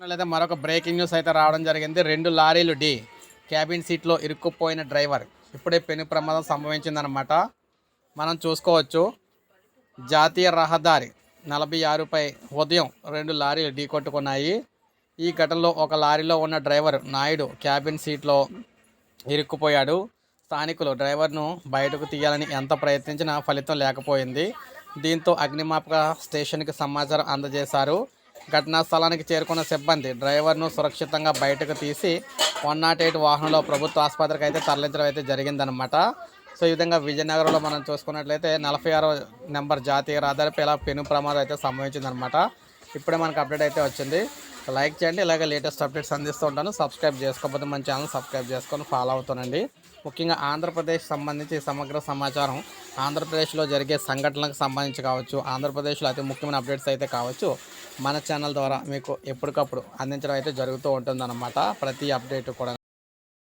లేదా మరొక breaking news అయితే రావడం జరిగింది. రెండు లారీలు డి. క్యాబిన్ సీట్లో ఇరుక్కుపోయిన డ్రైవర్. ఇప్పుడే పెను ప్రమాదం సంభవించిందనమాట మనం చూసుకోవచ్చు. జాతీయ రహదారి నలభై ఆరుపై ఉదయం రెండు లారీలు ఢీ కొట్టుకున్నాయి. ఈ ఘటనలో ఒక లారీలో ఉన్న డ్రైవర్ నాయుడు క్యాబిన్ సీట్లో ఇరుక్కుపోయాడు. స్థానికులు డ్రైవర్ను బయటకు తీయాలని ఎంత ప్రయత్నించినా ఫలితం లేకపోయింది. దీంతో అగ్నిమాపక స్టేషన్కి సమాచారం అందజేశారు. ఘటనా స్థలానికి చేరుకున్న సిబ్బంది డ్రైవర్ను సురక్షితంగా బయటకు తీసి వన్ నాట్ ఎయిట్ వాహనంలో ప్రభుత్వ ఆసుపత్రికి అయితే తరలించడం అయితే జరిగిందనమాట సో ఈ విధంగా విజయనగరంలో మనం చూసుకున్నట్లయితే నలభై ఆరో నెంబర్ జాతీయ రహదారిపై ఇలా పెను ప్రమాదం అయితే సంభవించిందనమాట ఇప్పుడే మనకు అప్డేట్ అయితే వచ్చింది. లైక్ చేయండి ఇలాగే లేటెస్ట్ అప్డేట్స్ అందిస్తూ ఉంటాను. సబ్స్క్రైబ్ చేసుకోకపోతే మన ఛానల్ సబ్స్క్రైబ్ చేసుకొని ఫాలో అవుతానండి ముఖ్యంగా ఆంధ్రప్రదేశ్ సంబంధించి సమగ్ర సమాచారం ఆంధ్రప్రదేశ్లో జరిగే సంఘటనలకు సంబంధించి కావచ్చు ఆంధ్రప్రదేశ్లో అతి ముఖ్యమైన అప్డేట్స్ అయితే కావచ్చు మన ఛానల్ ద్వారా మీకు ఎప్పటికప్పుడు అందించడం అయితే జరుగుతూ ఉంటుందన్నమాట. ప్రతి అప్డేట్ కూడా